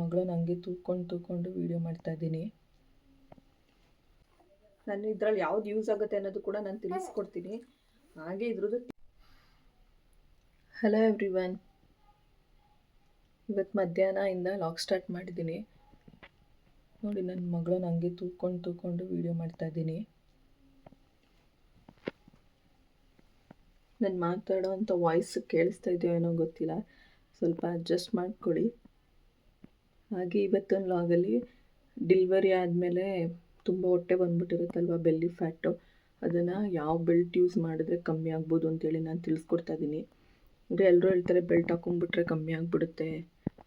ಮಗಳನ್ನ ಹಂಗೆ ತೂಕೊಂಡು ತೂಕೊಂಡು ವೀಡಿಯೋ ಮಾಡ್ತಾ ಇದ್ದೀನಿ. ನಾನು ಇದ್ರಲ್ಲಿ ಯಾವ್ದು ಯೂಸ್ ಆಗುತ್ತೆ ಅನ್ನೋದು ಕೂಡ ನಾನು ತಿಳಿಸ್ಕೊಡ್ತೀನಿ. ಹಾಗೆ ಇದ್ರದ್ದು ಹಲೋ ಎವ್ರಿ ಒನ್ ಇವತ್ತು ಮಧ್ಯಾಹ್ನದಿಂದ ಲಾಕ್ ಸ್ಟಾರ್ಟ್ ಮಾಡಿದ್ದೀನಿ. ನೋಡಿ ನನ್ನ ಮಗಳನ್ನ ಹಂಗೆ ತೂಕೊಂಡು ತೂಕೊಂಡು ವೀಡಿಯೋ ಮಾಡ್ತಾ ಇದ್ದೀನಿ. ನಾನು ಮಾತಾಡೋ ಅಂಥ ವಾಯ್ಸ್ ಕೇಳಿಸ್ತಾ ಇದೆಯೋ ಏನೋ ಗೊತ್ತಿಲ್ಲ. ಸ್ವಲ್ಪ ಅಡ್ಜಸ್ಟ್ ಮಾಡ್ಕೊಳ್ಳಿ. ಹಾಗೆ ಇವತ್ತೊಂದು ಲಾಗಲ್ಲಿ ಡಿಲ್ವರಿ ಆದಮೇಲೆ ತುಂಬ ಹೊಟ್ಟೆ ಬಂದ್ಬಿಟ್ಟಿರುತ್ತಲ್ವ ಬೆಲ್ಲಿ ಫ್ಯಾಟು. ಅದನ್ನು ಯಾವ ಬೆಲ್ಟ್ ಯೂಸ್ ಮಾಡಿದ್ರೆ ಕಮ್ಮಿ ಆಗ್ಬೋದು ಅಂತೇಳಿ ನಾನು ತಿಳಿಸ್ಕೊಡ್ತಾ ಇದ್ದೀನಿ ಅಂದರೆ ಎಲ್ಲರೂ ಹೇಳ್ತಾರೆ ಬೆಲ್ಟ್ ಹಾಕೊಂಡ್ಬಿಟ್ರೆ ಕಮ್ಮಿ ಆಗಿಬಿಡುತ್ತೆ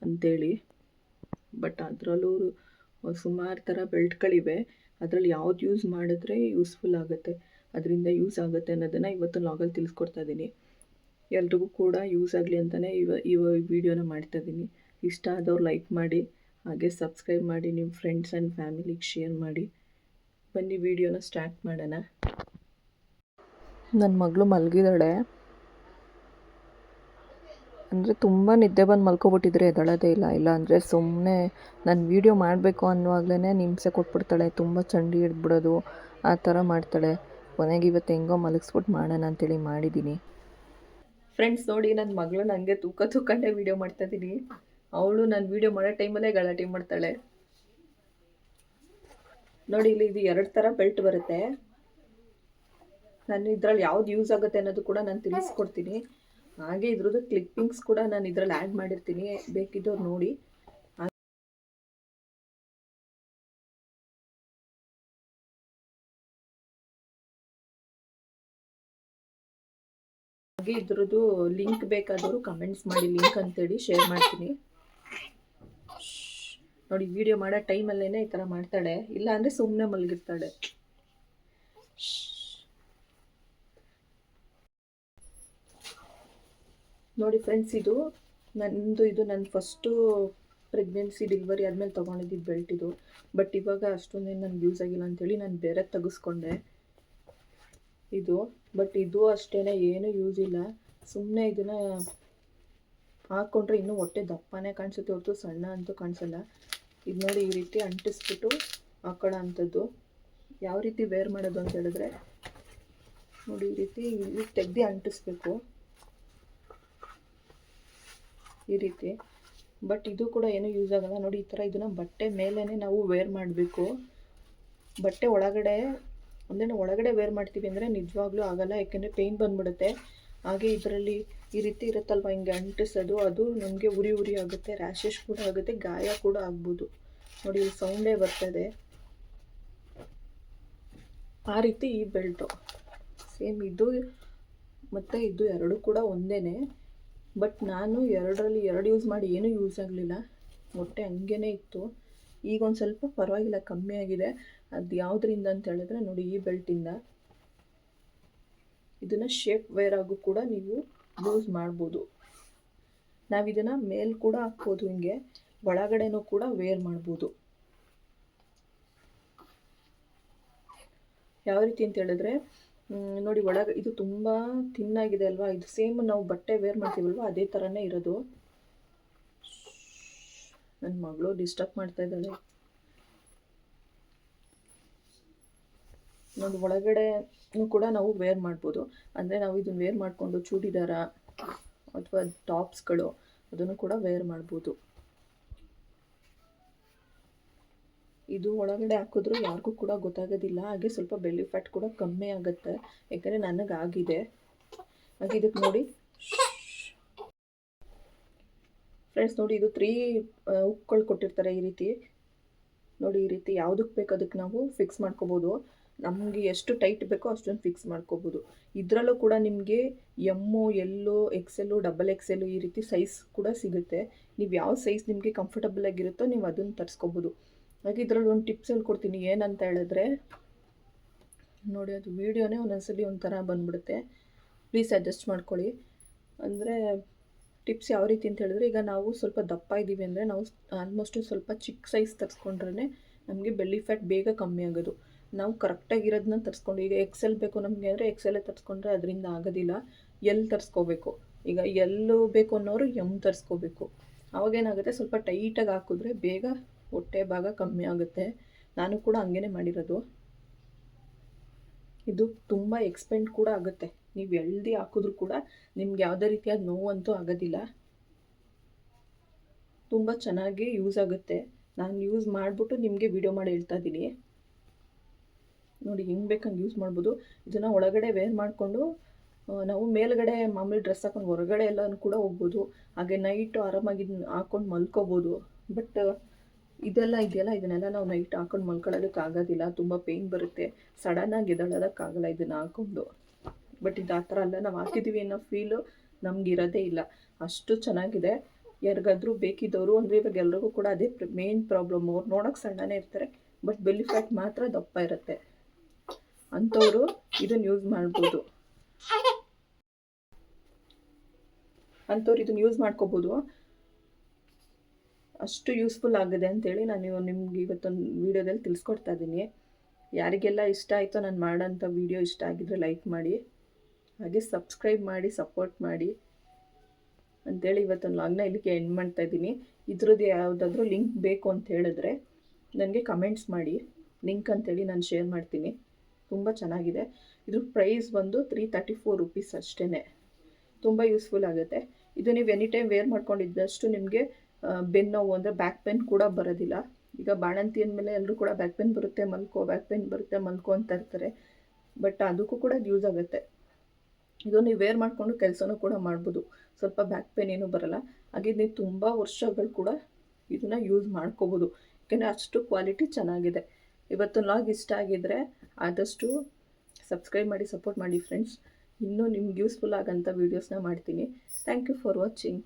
ಅಂತೇಳಿ. ಬಟ್ ಅದರಲ್ಲೂ ಸುಮಾರು ಥರ ಬೆಲ್ಟ್ಗಳಿವೆ. ಅದರಲ್ಲಿ ಯಾವ್ದು ಯೂಸ್ ಮಾಡಿದ್ರೆ ಯೂಸ್ಫುಲ್ ಆಗುತ್ತೆ, ಅದರಿಂದ ಯೂಸ್ ಆಗುತ್ತೆ ಅನ್ನೋದನ್ನು ಇವತ್ತು ಲಾಗಲ್ಲಿ ತಿಳಿಸ್ಕೊಡ್ತಾ ಇದ್ದೀನಿ ಎಲ್ರಿಗೂ ಕೂಡ ಯೂಸ್ ಆಗಲಿ ಅಂತಲೇ ಇವ ಇವ ವಿಡಿಯೋನ ಮಾಡ್ತಾ ಇದ್ದೀನಿ ಇಷ್ಟ ಆದವ್ರು ಲೈಕ್ ಮಾಡಿ, ಹಾಗೆ ಸಬ್ಸ್ಕ್ರೈಬ್ ಮಾಡಿ ನಿಮ್ಮ ಫ್ರೆಂಡ್ಸ್ ಆ್ಯಂಡ್ ಫ್ಯಾಮಿಲಿಗೆ ಶೇರ್ ಮಾಡಿ. ಬನ್ನಿ ವಿಡಿಯೋನ ಸ್ಟಾರ್ಟ್ ಮಾಡೋಣ. ನನ್ನ ಮಗಳು ಮಲಗಿದಾಳೆ. ಅಂದರೆ ತುಂಬ ನಿದ್ದೆ ಬಂದು ಮಲ್ಕೊಬಿಟ್ಟಿದ್ರೆ ಎದಳೋದೇ ಇಲ್ಲ. ಇಲ್ಲ ಅಂದರೆ ಸುಮ್ಮನೆ ನಾನು ವೀಡಿಯೋ ಮಾಡಬೇಕು ಅನ್ನುವಾಗಲೇ ನಿಮ್ಸೆ ಕೊಟ್ಬಿಡ್ತಾಳೆ. ತುಂಬ ಚಂಡಿ ಹಿಡ್ಬಿಡೋದು ಆ ಥರ ಮಾಡ್ತಾಳೆ. ಕೊನೆಗೆ ಇವತ್ತು ಹೆಂಗೋ ಮಲಗಿಸ್ಬಿಟ್ಟು ಮಾಡೋಣ ಅಂತೇಳಿ ಮಾಡಿದ್ದೀನಿ ಫ್ರೆಂಡ್ಸ್ ನೋಡಿ ನನ್ನ ಮಗಳು ನನಗೆ ತೂಕ ತೂಕಂಡೇ ವೀಡಿಯೋ ಮಾಡ್ತಾ ಇದ್ದೀನಿ ಅವಳು ನಾನು ವೀಡಿಯೋ ಮಾಡೋ ಟೈಮಲ್ಲೇ ಗಲಾಟೆ ಮಾಡ್ತಾಳೆ. ನೋಡಿ, ಇಲ್ಲಿ ಇದು ಎರಡು ಥರ ಬೆಲ್ಟ್ ಬರುತ್ತೆ. ನಾನು ಇದ್ರಲ್ಲಿ ಯಾವ್ದು ಯೂಸ್ ಆಗುತ್ತೆ ಅನ್ನೋದು ಕೂಡ ನಾನು ತಿಳಿಸ್ಕೊಡ್ತೀನಿ. ಹಾಗೆ ಇದ್ರದ್ದು ಕ್ಲಿಪ್ಪಿಂಗ್ಸ್ ಕೂಡ ನಾನು ಇದ್ರಲ್ಲಿ ಆ್ಯಡ್ ಮಾಡಿರ್ತೀನಿ. ಬೇಕಿದ್ದವ್ರು ನೋಡಿ. ಹಾಗೆ ಇದ್ರದ್ದು ಲಿಂಕ್ ಬೇಕಾದವರು ಕಮೆಂಟ್ಸ್ ಮಾಡಿ ಲಿಂಕ್ ಅಂತೇಳಿ ಶೇರ್ ಮಾಡ್ತೀನಿ. ನೋಡಿ ವಿಡಿಯೋ ಮಾಡೋ ಟೈಮಲ್ಲೇ ಈ ಥರ ಮಾಡ್ತಾಳೆ. ಇಲ್ಲ ಅಂದರೆ ಸುಮ್ಮನೆ ಮಲಗಿರ್ತಾಳೆ. ನೋಡಿ ಫ್ರೆಂಡ್ಸ್ ಇದು ನಂದು, ಇದು ನನ್ನ ಫಸ್ಟು ಪ್ರೆಗ್ನೆನ್ಸಿ ಡೆಲಿವರಿ ಆದಮೇಲೆ ತೊಗೊಂಡಿದ್ದು ಬೆಲ್ಟ್ ಇದು. ಬಟ್ ಇವಾಗ ಅಷ್ಟೊಂದೇನು ನನಗೆ ಯೂಸ್ ಆಗಿಲ್ಲ ಅಂಥೇಳಿ ನಾನು ಬೇರೆ ತೆಗೆಸ್ಕೊಂಡೆ. ಇದು ಬಟ್ ಇದು ಅಷ್ಟೇ ಏನೂ ಯೂಸ್ ಇಲ್ಲ. ಸುಮ್ಮನೆ ಇದನ್ನು ಹಾಕ್ಕೊಂಡ್ರೆ ಇನ್ನೂ ಹೊಟ್ಟೆ ದಪ್ಪನೇ ಕಾಣಿಸುತ್ತೆ ಹೊರತು ಸಣ್ಣ ಅಂತೂ ಕಾಣಿಸಲ್ಲ. ಇದು ನೋಡಿ ಈ ರೀತಿ ಅಂಟಿಸ್ಬಿಟ್ಟು ಹಾಕೊಳ್ಳೋ ಅಂಥದ್ದು. ಯಾವ ರೀತಿ ವೇರ್ ಮಾಡೋದು ಅಂತ ಹೇಳಿದ್ರೆ, ನೋಡಿ ಈ ರೀತಿ ಇಲ್ಲಿ ತೆಗ್ದು ಅಂಟಿಸ್ಬೇಕು. ಈ ರೀತಿ. ಬಟ್ ಇದು ಕೂಡ ಏನೂ ಯೂಸ್ ಆಗಲ್ಲ. ನೋಡಿ ಈ ಥರ ಇದನ್ನು ಬಟ್ಟೆ ಮೇಲೇ ನಾವು ವೇರ್ ಮಾಡಬೇಕು. ಬಟ್ಟೆ ಒಳಗಡೆ ಅಂದರೆ ಒಳಗಡೆ ವೇರ್ ಮಾಡ್ತೀವಿ ಅಂದರೆ ನಿಜವಾಗ್ಲೂ ಆಗಲ್ಲ. ಯಾಕೆಂದರೆ ಪೇಯ್ನ್ ಬಂದ್ಬಿಡುತ್ತೆ. ಹಾಗೆ ಇದರಲ್ಲಿ ಈ ರೀತಿ ಇರುತ್ತಲ್ವ? ಹಿಂಗೆ ಅಂಟಿಸೋದು, ಅದು ನಮಗೆ ಉರಿ ಉರಿ ಆಗುತ್ತೆ ರ್ಯಾಷಸ್ ಕೂಡ ಆಗುತ್ತೆ, ಗಾಯ ಕೂಡ ಆಗ್ಬೋದು. ನೋಡಿ, ಇಲ್ಲಿ ಸೌಂಡೇ ಬರ್ತದೆ. ಆ ರೀತಿ ಈ ಬೆಲ್ಟು ಸೇಮ್ ಇದು, ಮತ್ತು ಇದು ಎರಡು ಕೂಡ ಒಂದೇ ಬಟ್ ನಾನು ಎರಡರಲ್ಲಿ ಎರಡು ಯೂಸ್ ಮಾಡಿ ಏನೂ ಯೂಸ್ ಆಗಲಿಲ್ಲ. ಹೊಟ್ಟೆ ಹಂಗೇ ಇತ್ತು. ಈಗ ಒಂದು ಸ್ವಲ್ಪ ಪರವಾಗಿಲ್ಲ, ಕಮ್ಮಿ ಆಗಿದೆ. ಅದು ಯಾವುದರಿಂದ ಅಂತ ಹೇಳಿದ್ರೆ ನೋಡಿ ಈ ಬೆಲ್ಟಿಂದ ಇದನ್ನು ಶೇಪ್ ವೇರ್ ಆಗು ಕೂಡ ನೀವು ಯೂಸ್ ಮಾಡ್ಬೋದು. ನಾವು ಇದನ್ನು ಮೇಲ್ ಕೂಡ ಹಾಕ್ಬೋದು ಹಿಂಗೆ, ಒಳಗಡೆನೂ ಕೂಡ ವೇರ್ ಮಾಡ್ಬೋದು. ಯಾವ ರೀತಿ ಅಂತ ಹೇಳಿದ್ರೆ ನೋಡಿ ಒಳಗೆ ಇದು ತುಂಬ ತಿನ್ನಾಗಿದೆ ಅಲ್ವಾ? ಇದು ಸೇಮ್ ನಾವು ಬಟ್ಟೆ ವೇರ್ ಮಾಡ್ತೀವಲ್ವ? ಅದೇ ಥರನೇ ಇರೋದು. ನನ್ನ ಮಗಳು ಡಿಸ್ಟರ್ಬ್ ಮಾಡ್ತಾ ಇದ್ದಾಳೆ. ನೋಡಿ ಒಳಗಡೆನೂ ಕೂಡ ನಾವು ವೇರ್ ಮಾಡ್ಬೋದು. ಅಂದರೆ ನಾವು ಇದನ್ನು ವೇರ್ ಮಾಡಿಕೊಂಡು ಚೂಡಿದಾರ ಅಥವಾ ಟಾಪ್ಸ್ಗಳು ಅದನ್ನು ಕೂಡ ವೇರ್ ಮಾಡ್ಬೋದು. ಇದು ಒಳಗಡೆ ಹಾಕಿದ್ರು ಯಾರಿಗೂ ಕೂಡ ಗೊತ್ತಾಗೋದಿಲ್ಲ. ಹಾಗೆ ಸ್ವಲ್ಪ ಬೆಲ್ಲಿ ಫ್ಯಾಟ್ ಕೂಡ ಕಮ್ಮಿ ಆಗುತ್ತೆ. ಯಾಕಂದರೆ ನನಗಾಗಿದೆ ಹಾಗೆ ಇದಕ್ಕೆ ನೋಡಿ. ಫ್ರೆಂಡ್ಸ್ ನೋಡಿ ಇದು ತ್ರೀ ಉಕ್ಗಳು ಕೊಟ್ಟಿರ್ತಾರೆ ಈ ರೀತಿ. ನೋಡಿ ಈ ರೀತಿ ಯಾವುದಕ್ಕೆ ಬೇಕು ಅದಕ್ಕೆ ನಾವು ಫಿಕ್ಸ್ ಮಾಡ್ಕೋಬೋದು. ನಮಗೆ ಎಷ್ಟು ಟೈಟ್ ಬೇಕೋ ಅಷ್ಟೊಂದು ಫಿಕ್ಸ್ ಮಾಡ್ಕೋಬೋದು. ಇದರಲ್ಲೂ ಕೂಡ ನಿಮಗೆ ಎಮ್ಮು ಎಲ್ಲು ಎಕ್ಸೆಲ್ಲು ಡಬಲ್ ಎಕ್ಸೆಲ್ಲು ಈ ರೀತಿ ಸೈಜ್ ಕೂಡ ಸಿಗುತ್ತೆ. ನೀವು ಯಾವ ಸೈಜ್ ನಿಮಗೆ ಕಂಫರ್ಟಬಲ್ ಆಗಿರುತ್ತೋ ನೀವು ಅದನ್ನು ತರಿಸ್ಕೋಬೋದು. ಹಾಗೆ ಇದರಲ್ಲಿ ಒಂದು ಟಿಪ್ಸ್ ಹೇಳ್ಕೊಡ್ತೀನಿ ಏನಂತ ಹೇಳಿದ್ರೆ, ನೋಡಿ ಅದು ವೀಡಿಯೋನೇ ಒಂದೊಂದ್ಸಲಿ ಒಂಥರ ಬಂದ್ಬಿಡುತ್ತೆ. ಪ್ಲೀಸ್ ಅಡ್ಜಸ್ಟ್ ಮಾಡ್ಕೊಳ್ಳಿ. ಅಂದರೆ ಟಿಪ್ಸ್ ಯಾವ ರೀತಿ ಅಂತ ಹೇಳಿದ್ರೆ, ಈಗ ನಾವು ಸ್ವಲ್ಪ ದಪ್ಪ ಇದ್ದೀವಿ ಅಂದರೆ ನಾವು ಆಲ್ಮೋಸ್ಟು ಸ್ವಲ್ಪ ಚಿಕ್ಕ ಸೈಜ್ ತರಿಸ್ಕೊಂಡ್ರೆ ನಮಗೆ ಬೆಲ್ಲಿ ಫ್ಯಾಟ್ ಬೇಗ ಕಮ್ಮಿ ಆಗೋದು. ನಾವು ಕರೆಕ್ಟಾಗಿರೋದನ್ನ ತರಿಸ್ಕೊಂಡು, ಈಗ ಎಕ್ಸೆಲ್ ಬೇಕು ನಮಗೆ ಅಂದರೆ ಎಕ್ಸೆಲ್ಲೇ ತರಿಸ್ಕೊಂಡ್ರೆ ಅದರಿಂದ ಆಗೋದಿಲ್ಲ. ಎಲ್ ತರಿಸ್ಕೋಬೇಕು? ಈಗ ಎಲ್ಲು ಬೇಕು ಅನ್ನೋರು ಎಂ ತರಿಸ್ಕೋಬೇಕು. ಅವಾಗೇನಾಗುತ್ತೆ ಸ್ವಲ್ಪ ಟೈಟಾಗಿ ಹಾಕಿದ್ರೆ ಬೇಗ ಹೊಟ್ಟೆ ಭಾಗ ಕಮ್ಮಿ ಆಗುತ್ತೆ. ನಾನು ಕೂಡ ಹಂಗೇ ಮಾಡಿರೋದು. ಇದು ತುಂಬ ಎಕ್ಸ್ಪೆಂಡ್ ಕೂಡ ಆಗುತ್ತೆ. ನೀವು ಎಳ್ದು ಹಾಕಿದ್ರು ಕೂಡ ನಿಮ್ಗೆ ಯಾವುದೇ ರೀತಿಯಾದ ನೋವಂತೂ ಆಗೋದಿಲ್ಲ. ತುಂಬ ಚೆನ್ನಾಗಿ ಯೂಸ್ ಆಗುತ್ತೆ. ನಾನು ಯೂಸ್ ಮಾಡಿಬಿಟ್ಟು ನಿಮಗೆ ವಿಡಿಯೋ ಮಾಡಿ ಹೇಳ್ತಾ ಇದ್ದೀನಿ. ನೋಡಿ ಹೆಂಗೆ ಬೇಕಂಗೆ ಯೂಸ್ ಮಾಡ್ಬೋದು. ಇದನ್ನು ಒಳಗಡೆ ವೇರ್ ಮಾಡಿಕೊಂಡು ನಾವು ಮೇಲ್ಗಡೆ ಮಾಮೂಲಿ ಡ್ರೆಸ್ ಹಾಕೊಂಡು ಹೊರಗಡೆ ಎಲ್ಲನೂ ಕೂಡ ಹೋಗ್ಬೋದು. ಹಾಗೆ ನೈಟು ಆರಾಮಾಗಿ ಹಾಕೊಂಡು ಮಲ್ಕೋಬೋದು. ಬಟ್ ಇದೆಲ್ಲ ಇದೆಯಲ್ಲ, ಇದನ್ನೆಲ್ಲ ನಾವು ನೈಟ್ ಹಾಕೊಂಡು ಮಲ್ಕೊಳ್ಳೋದಕ್ಕೆ ಆಗೋದಿಲ್ಲ. ತುಂಬ ಪೇಯ್ನ್ ಬರುತ್ತೆ. ಸಡನ್ನಾಗಿ ಎದಳೋದಕ್ಕಾಗಲ್ಲ ಇದನ್ನು ಹಾಕ್ಕೊಂಡು ಬಟ್ ಇದು ಆ ಥರ ಅಲ್ಲ. ನಾವು ಹಾಕಿದ್ದೀವಿ ಅನ್ನೋ ಫೀಲು ನಮ್ಗೆ ಇರೋದೇ ಇಲ್ಲ. ಅಷ್ಟು ಚೆನ್ನಾಗಿದೆ. ಯಾರಿಗಾದ್ರೂ ಬೇಕಿದ್ದವರು, ಅಂದರೆ ಇವಾಗ ಎಲ್ರಿಗೂ ಕೂಡ ಅದೇ ಮೇನ್ ಪ್ರಾಬ್ಲಮ್ ಅವ್ರು ನೋಡೋಕೆ ಸಣ್ಣನೇ ಇರ್ತಾರೆ. ಬಟ್ ಬೆಲ್ಲಿ ಮಾತ್ರ ದಪ್ಪ ಇರುತ್ತೆ. ಅಂಥವ್ರು ಇದನ್ನು ಯೂಸ್ ಮಾಡ್ಬೋದು. ಅಂಥವ್ರು ಇದನ್ನು ಯೂಸ್ ಮಾಡ್ಕೋಬೋದು. ಅಷ್ಟು ಯೂಸ್ಫುಲ್ ಆಗಿದೆ ಅಂತೇಳಿ ನಾನು ನಿಮ್ಗೆ ಇವತ್ತೊಂದು ವೀಡಿಯೋದಲ್ಲಿ ತಿಳಿಸ್ಕೊಡ್ತಾ ಇದ್ದೀನಿ ಯಾರಿಗೆಲ್ಲ ಇಷ್ಟ ಆಯಿತೋ ನಾನು ಮಾಡೋಂಥ ವೀಡಿಯೋ ಇಷ್ಟ ಆಗಿದ್ರೆ ಲೈಕ್ ಮಾಡಿ. ಹಾಗೆ ಸಬ್ಸ್ಕ್ರೈಬ್ ಮಾಡಿ ಸಪೋರ್ಟ್ ಮಾಡಿ ಅಂತೇಳಿ ಇವತ್ತೊಂದು ಲಾಗ್ನ ಇಲ್ಲಿಗೆ ಎಂಡ್ ಮಾಡ್ತಾ ಇದ್ದೀನಿ ಇದ್ರದ್ದು ಯಾವುದಾದ್ರೂ ಲಿಂಕ್ ಬೇಕು ಅಂತ ಹೇಳಿದ್ರೆ ನನಗೆ ಕಮೆಂಟ್ಸ್ ಮಾಡಿ. ಲಿಂಕ್ ಅಂತೇಳಿ ನಾನು ಶೇರ್ ಮಾಡ್ತೀನಿ. ತುಂಬ ಚೆನ್ನಾಗಿದೆ. ಇದ್ರ ಪ್ರೈಸ್ ಬಂದು ತ್ರೀ ತರ್ಟಿ ಫೋರ್ ರುಪೀಸ್ ಅಷ್ಟೇ ತುಂಬ ಯೂಸ್ಫುಲ್ ಆಗುತ್ತೆ. ಇದು ನೀವು ಎನಿ ಟೈಮ್ ವೇರ್ ಮಾಡ್ಕೊಂಡಿದ್ದಷ್ಟು ನಿಮಗೆ ಬೆನ್ನೋವು ಅಂದರೆ ಬ್ಯಾಕ್ ಪೇನ್ ಕೂಡ ಬರೋದಿಲ್ಲ. ಈಗ ಬಾಣಂತಿ ಅಂದಮೇಲೆ ಎಲ್ಲರೂ ಕೂಡ ಬ್ಯಾಕ್ ಪೇನ್ ಬರುತ್ತೆ, ಮಲ್ಕೋ ಬ್ಯಾಕ್ ಪೇನ್ ಬರುತ್ತೆ, ಮಲ್ಕೋ ಅಂತ ಇರ್ತಾರೆ. ಬಟ್ ಅದಕ್ಕೂ ಕೂಡ ಯೂಸ್ ಆಗುತ್ತೆ. ಇದು ನೀವು ವೇರ್ ಮಾಡಿಕೊಂಡು ಕೆಲಸನೂ ಕೂಡ ಮಾಡ್ಬೋದು. ಸ್ವಲ್ಪ ಬ್ಯಾಕ್ ಪೇನ್ ಏನೂ ಬರಲ್ಲ. ಹಾಗೆ ನೀವು ತುಂಬ ವರ್ಷಗಳು ಕೂಡ ಇದನ್ನು ಯೂಸ್ ಮಾಡ್ಕೋಬೋದು. ಯಾಕೆಂದರೆ ಅಷ್ಟು ಕ್ವಾಲಿಟಿ ಚೆನ್ನಾಗಿದೆ. ಇವತ್ತು ಲಾಗ್ ಇಷ್ಟ ಆಗಿದ್ದರೆ ಆದಷ್ಟು ಸಬ್ಸ್ಕ್ರೈಬ್ ಮಾಡಿ, ಸಪೋರ್ಟ್ ಮಾಡಿ ಫ್ರೆಂಡ್ಸ್ ಇನ್ನೂ ನಿಮ್ಗೆ ಯೂಸ್ಫುಲ್ ಆಗೋಂಥ ವೀಡಿಯೋಸ್ನ ಮಾಡ್ತೀನಿ. Thank you for watching